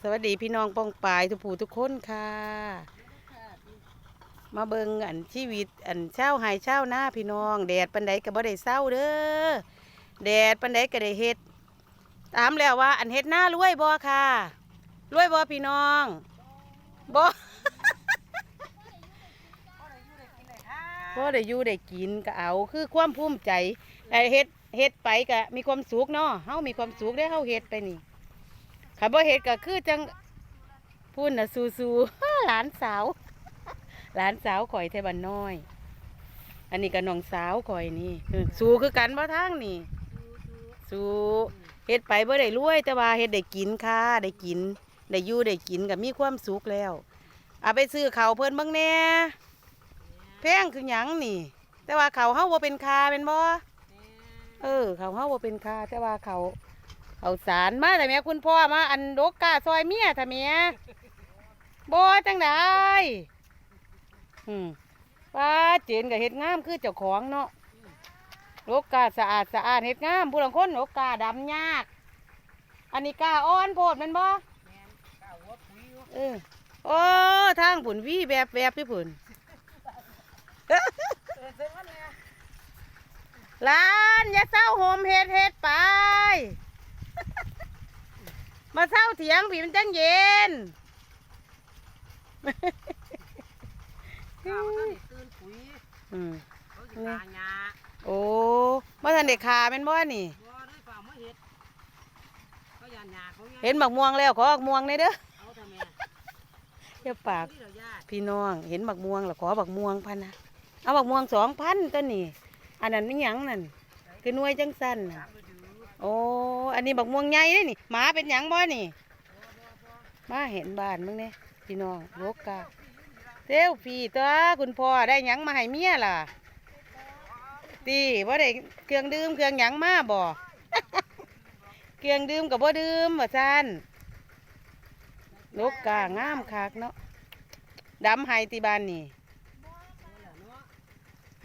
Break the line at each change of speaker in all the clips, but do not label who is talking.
สวัสดีพี่น้องป้องปายทุกผู้ทุกคนค่ะ มาเบิงอันชีวิตอันเช้าไห้เช้าหน้าพี่น้อง แดดปันใดก็บ่ได้เศร้าเด้อแดดปันใดก็ได้เฮ็ดถามแล้วว่า อันเฮ็ดหน้ารวยบ่ค่ะรวยบ่พี่น้องบ่พ่ได้อยู่ได้กินก็เอาคือความภูมิใจแต่เฮ็ดเฮ็ดไปก็มีความสุขเนาะเฮามีความสุขได้เฮาเฮ็ดไปนี่ คันบ่เฮ็ดก็คือจังพูดน่ะสู้ๆหลานสาว หลานสาวข่อยไทบ้านน้อย อันนี้ก็น้องสาวข่อยนี่เออสู้คือกันบ่ทางนี่ สูเฮ็ดไปบ่ได้รวย แต่ว่าเฮ็ดได้กินค่ะได้กิน ได้อยู่ได้กินก็มีความสุขแล้วเอาไปซื้อข้าวเพิ่นบิ่งแน่แพงคือหยังนี่ แต่ว่าเขาวเฮาบ่เป็นคาเป็นบ่เออ เขาวเฮาบ่เป็นคาแต่ว่าเขา เขาวสารมาแต่แม่คุณพ่อมาอันโดกกาซอยเมียถ้าแม่บ่จังไดอืมป้าเจนก็เฮ็ดงามคือเจ้าของเนาะโดกกาสะอาดสะอาดเฮ็ดงามผู้ลางคนโดกกาดำยาก อันนี้กาอ่อนโพดแมันบ่เออโอ้ทางผุนวีแบบแบบที่ผุนหลานอย่าเศร้าโฮมเฮ็ดเฮ็ดไป มาเศร้าเถียงผีมันจังเย็น
ข้าวเขาตื่นปุ๋ย
อืม
เขาสิหาหญ้า
โอ้มาทันเด็กขาเป็นบ่นี่
บ่ได้เปล่ามาเฮ็ดเขายานหญ้าเขาไง
เห็นบักม่วงแล้วขอบักม่วงในอยเด้อ
เอาทำไม
อย่าปาก
นี่เราญาติ
พี่น้องเห็นบักม่วงแล้วขอบักม่วงพันนะเอาบักม่วงสองพันตัวนี่อันนั้นไม่หยังนั่นคือหน่วยจังสั้นน่ะ
ไปดู
โอ้อันนี้บักม่วงใหญ่เลยนี่หมาเป็นหยังบ่นี่มาเห็นบ้านมึงเนี่ยพี่น้องโลกกาเซลฟี่ตัวคุณพ่อได้หยังมาให้เมียล่ะตีว่าได้เครื่องดื่มเครื่องหยังมาบ่เครื่องดื่มกับบ่ดื่มว่าซันโลกกางามคักเนาะดำให้ที่บ้านนี่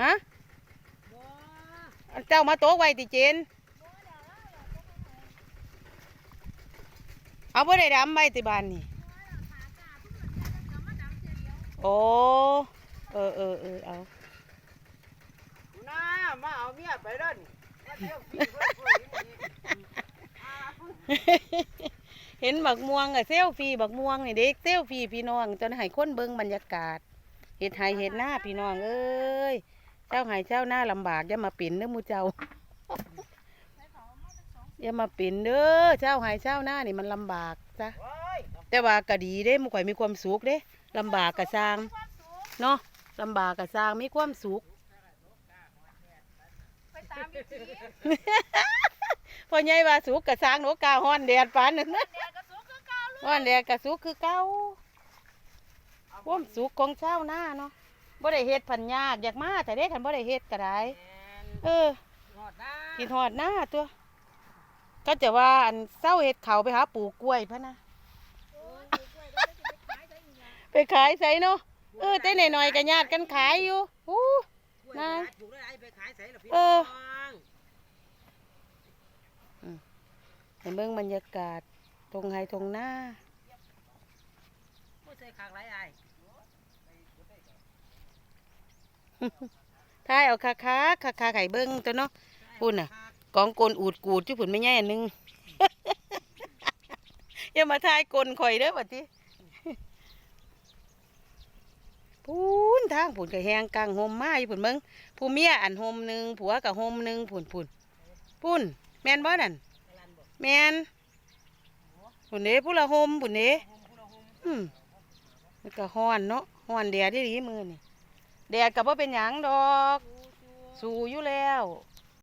ฮะเจ้ามาโต๊ะไว้ติเจน เอาบ่ได้ดำไว้ที่บ้านนี่โอ้เออเออเออเอา
น้ามาเอาเมียไปเด้อนี่มาเที่ยวพี่เพิ่นเพิ่นนี่อ่าเพิ่น
เห็นบักม่วงอะเซลฟี่บักม่วงนี่เด็กเซลฟี่พี่น้องจนให้คนเบิ่งบรรยากาศเห็ดไห้เห็ดหน้าพี่น้องเอ้ยเจ้าไห้เจ้าหน้าลำบากอย่ามาปิ่นเด้อหมูเจ้า อย่ามาปิ่นเด้อเจ้าไห้เจ้าหน้านี่มันลำบากจ้ะ
โอ้ย
แต่ว่าก็ดีเด้หมุข่อยมีความสุขเด้ลำบากกะสร้างเนาะลำบากกะสร้างมีความสุขพ่อใหญ่ว่าสุกกะสร้างหนูกาฮ้อนแดดปานนั้นนะฮ้อนแดดกะสุกคือเก่าความสุขของเช้าวหน้าเนาะบ่ได้เฮ็ดพันยากอยากมาแต่เด็กคันบ่ได้เฮ็ดก็ได้
แม่น
เออ
หอดน้า
กินฮอดหน้าตัว ก็จะว่าอันเศร้าเฮ็ดเขาวไปหาปลูกกล้วยพะนะไปขายใส่เนาะเออแต่หน่อยๆก็ญาติกันขายอยู่อู้
กล้วย
นาย
ปลูกได้ไอ้ไปขายไสล่ะพี่
เอ
น้
อ
อง
เห็นเบิ่งบรรยากาศตรงไห้ตรงหน้า
ผู้ใส่ข้างไรไอ้
ทายเอาคาคาคาคาไข่เบิ้งตัวเนาะพูดน่ะ กองกลอูดกูดที่ผุนไม่แย่นหนึงอย่ามาทายกลข่อยเด้อบัดนี้พูนทางผุนกับแหงกลางโฮมมาอยู่ผุนเบิ่งผู้เมียอันโฮมหนึ่งผัวกับโฮมหนึ่งผุนผุนพุ่นแมนบ่นั่นแมนผุนเด้ผู้ละโฮมผุนเด้อืมมันก็ฮ้อนเนาะฮ้อนแดดที่ดีมือนี่แดดก็บ่เป็นหยังดอก
สู้
สู้อยู่แล้ว